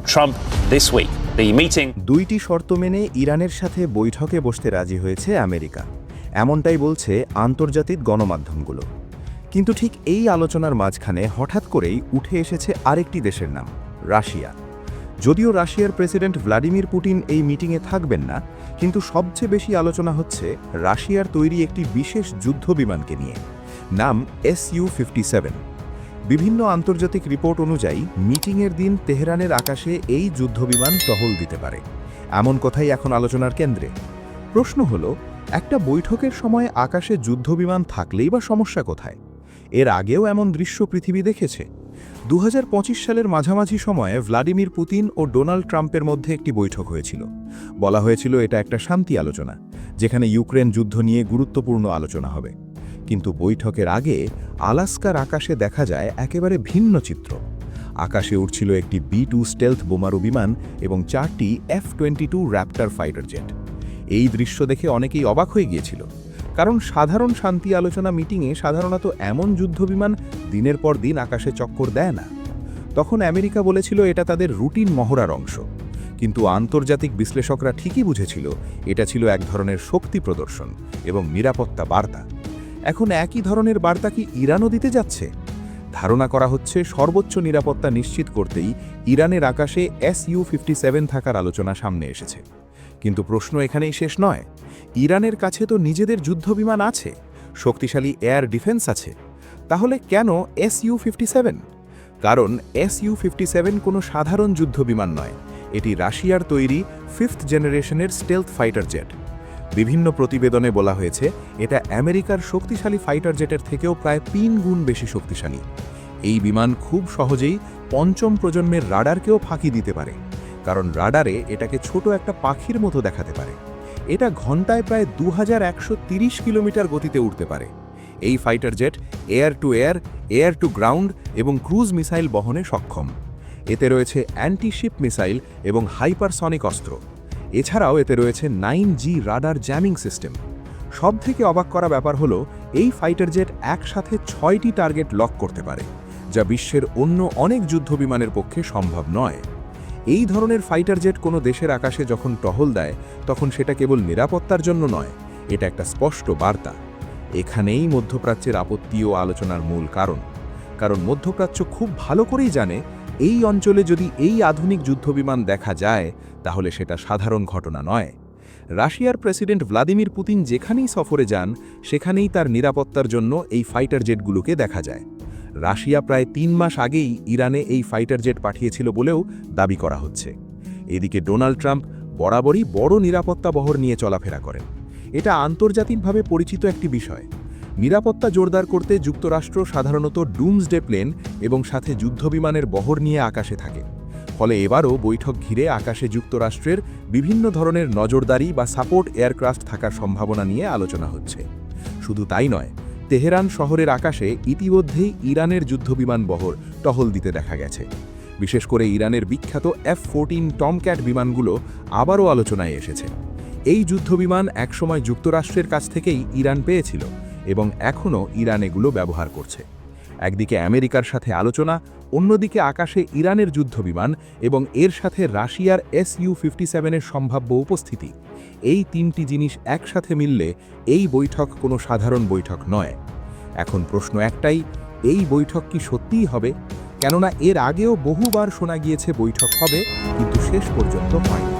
Trump this week. The meeting দুইটি শর্ত মেনে ইরানের সাথে বৈঠকে বসতে রাজি হয়েছে আমেরিকা। এমনটাই বলছে আন্তর্জাতিক গণমাধ্যমগুলো। কিন্তু ঠিক এই আলোচনার মাঝখানে হঠাৎ করেই উঠে এসেছে আরেকটি দেশের নাম, রাশিয়া। যদিও রাশিয়ার প্রেসিডেন্ট ভ্লাদিমির পুতিন এই মিটিংয়ে থাকবেন না, কিন্তু সবচেয়ে বেশি আলোচনা হচ্ছে রাশিয়ার তৈরি একটি বিশেষ যুদ্ধ বিমানকে নিয়ে, নাম এস ইউ ফিফটি সেভেন। বিভিন্ন আন্তর্জাতিক রিপোর্ট অনুযায়ী, মিটিংয়ের দিন তেহরানের আকাশে এই যুদ্ধবিমান টহল দিতে পারে। এমন কথাই এখন আলোচনার কেন্দ্রে। প্রশ্ন হলো, একটা বৈঠকের সময় আকাশে যুদ্ধবিমান থাকলেই বা সমস্যা কোথায়? এর আগেও এমন দৃশ্য পৃথিবী দেখেছে। দু হাজার পঁচিশ সালের মাঝামাঝি সময়ে ভ্লাদিমির পুতিন ও ডোনাল্ড ট্রাম্পের মধ্যে একটি বৈঠক হয়েছিল। বলা হয়েছিল এটা একটা শান্তি আলোচনা, যেখানে ইউক্রেন যুদ্ধ নিয়ে গুরুত্বপূর্ণ আলোচনা হবে। কিন্তু বৈঠকের আগে আলাস্কার আকাশে দেখা যায় একেবারে ভিন্ন চিত্র। আকাশে উঠছিল একটি বি টু স্টেলথ বোমারু বিমান এবং চারটি F twenty two Raptor fighter jet. এই দৃশ্য দেখে অনেকেই অবাক হয়ে গিয়েছিল। কারণ সাধারণ শান্তি আলোচনা মিটিংয়ে সাধারণত এমন যুদ্ধবিমান দিনের পর দিন আকাশে চক্কর দেয় না। তখন আমেরিকা বলেছিল এটা তাদের রুটিন মহড়ার অংশ। কিন্তু আন্তর্জাতিক বিশ্লেষকরা ঠিকই বুঝেছিল এটা ছিল এক ধরনের শক্তি প্রদর্শন এবং নিরাপত্তা বার্তা। এখন একই ধরনের বার্তা কি ইরানও দিতে যাচ্ছে? ধারণা করা হচ্ছে সর্বোচ্চ নিরাপত্তা নিশ্চিত করতেই ইরানের আকাশে এস ইউ ফিফটি সেভেন থাকার আলোচনা সামনে এসেছে। কিন্তু প্রশ্ন এখানেই শেষ নয়। ইরানের কাছে তো নিজেদের যুদ্ধবিমান আছে, শক্তিশালী এয়ার ডিফেন্স আছে। তাহলে কেন এস ইউ ফিফটি সেভেন? কারণ এস ইউ ফিফটি সেভেন কোনো সাধারণ যুদ্ধবিমান নয়। এটি রাশিয়ার তৈরি ফিফথ জেনারেশনের স্টেলথ ফাইটার জেট। বিভিন্ন প্রতিবেদনে বলা হয়েছে, এটা আমেরিকার শক্তিশালী ফাইটার জেটের থেকেও প্রায় তিন গুণ বেশি শক্তিশালী। এই বিমান খুব সহজেই পঞ্চম প্রজন্মের রাডারকেও ফাঁকি দিতে পারে, কারণ রাডারে এটাকে ছোট একটা পাখির মতো দেখাতে পারে। এটা ঘন্টায় প্রায় দু কিলোমিটার গতিতে উঠতে পারে। এই fighter jet air to air air to ground এবং ক্রুজ মিসাইল বহনে সক্ষম। এতে রয়েছে অ্যান্টিশিপ মিসাইল এবং হাইপারসনিক অস্ত্র। এছাড়াও এতে রয়েছে nine G radar jamming system. সব থেকে অবাক করা ব্যাপার হলো, এই ফাইটার জেট একসাথে ছয়টি টার্গেট লক করতে পারে, যা বিশ্বের অন্য অনেক যুদ্ধবিমানের পক্ষে সম্ভব নয়। এই ধরনের ফাইটার জেট কোনো দেশের আকাশে যখন টহল দেয়, তখন সেটা কেবল নিরাপত্তার জন্য নয়, এটা একটা স্পষ্ট বার্তা। এখানেই মধ্যপ্রাচ্যের আপত্তি ও আলোচনার মূল কারণ। কারণ মধ্যপ্রাচ্য খুব ভালো করেই জানে এই অঞ্চলে যদি এই আধুনিক যুদ্ধবিমান দেখা যায়, তাহলে সেটা সাধারণ ঘটনা নয়। রাশিয়ার প্রেসিডেন্ট ভ্লাদিমির পুতিন যেখানেই সফরে যান, সেখানেই তার নিরাপত্তার জন্য এই ফাইটার জেটগুলোকে দেখা যায়। রাশিয়া প্রায় তিন মাস আগেই ইরানে এই ফাইটার জেট পাঠিয়েছিল বলেও দাবি করা হচ্ছে। এদিকে ডোনাল্ড ট্রাম্প বরাবরই বড় নিরাপত্তা বহর নিয়ে চলাফেরা করেন। এটা আন্তর্জাতিকভাবে পরিচিত একটি বিষয়। নিরাপত্তা জোরদার করতে যুক্তরাষ্ট্র সাধারণত ডুমসডে প্লেন এবং সাথে যুদ্ধবিমানের বহর নিয়ে আকাশে থাকে। ফলে এবারও বৈঠক ঘিরে আকাশে যুক্তরাষ্ট্রের বিভিন্ন ধরনের নজরদারি বা সাপোর্ট এয়ারক্রাফট থাকার সম্ভাবনা নিয়ে আলোচনা হচ্ছে। শুধু তাই নয়, তেহরান শহরের আকাশে ইতিমধ্যেই ইরানের যুদ্ধবিমান বহর টহল দিতে দেখা গেছে। বিশেষ করে ইরানের বিখ্যাত এফ ফোরটিন টমক্যাট বিমানগুলো আবারও আলোচনায় এসেছে। এই যুদ্ধবিমান একসময় যুক্তরাষ্ট্রের কাছ থেকেই ইরান পেয়েছিল এবং এখনও ইরান এগুলো ব্যবহার করছে। একদিকে আমেরিকার সাথে আলোচনা, অন্যদিকে আকাশে ইরানের যুদ্ধবিমান এবং এর সাথে রাশিয়ার এস ইউ ফিফটি সেভেনের সম্ভাব্য উপস্থিতি। এই তিনটি জিনিস একসাথে মিললে এই বৈঠক কোনো সাধারণ বৈঠক নয়। এখন প্রশ্ন একটাই, এই বৈঠক কি সত্যিই হবে? কেননা এর আগেও বহুবার শোনা গিয়েছে বৈঠক হবে, কিন্তু শেষ পর্যন্ত হয়নি।